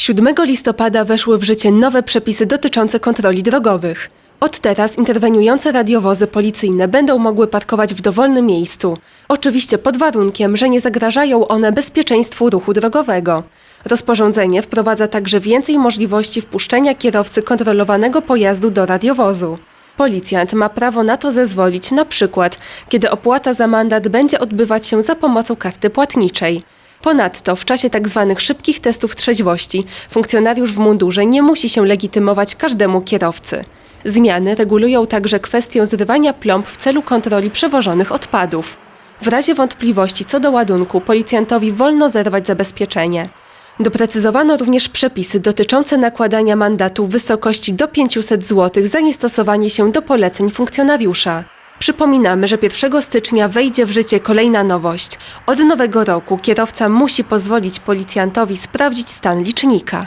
7 listopada weszły w życie nowe przepisy dotyczące kontroli drogowych. Od teraz interweniujące radiowozy policyjne będą mogły parkować w dowolnym miejscu. Oczywiście pod warunkiem, że nie zagrażają one bezpieczeństwu ruchu drogowego. Rozporządzenie wprowadza także więcej możliwości wpuszczenia kierowcy kontrolowanego pojazdu do radiowozu. Policjant ma prawo na to zezwolić na przykład, kiedy opłata za mandat będzie odbywać się za pomocą karty płatniczej. Ponadto w czasie tzw. szybkich testów trzeźwości funkcjonariusz w mundurze nie musi się legitymować każdemu kierowcy. Zmiany regulują także kwestię zrywania plomb w celu kontroli przewożonych odpadów. W razie wątpliwości co do ładunku policjantowi wolno zerwać zabezpieczenie. Doprecyzowano również przepisy dotyczące nakładania mandatu w wysokości do 500 zł za niestosowanie się do poleceń funkcjonariusza. Przypominamy, że 1 stycznia wejdzie w życie kolejna nowość. Od nowego roku kierowca musi pozwolić policjantowi sprawdzić stan licznika.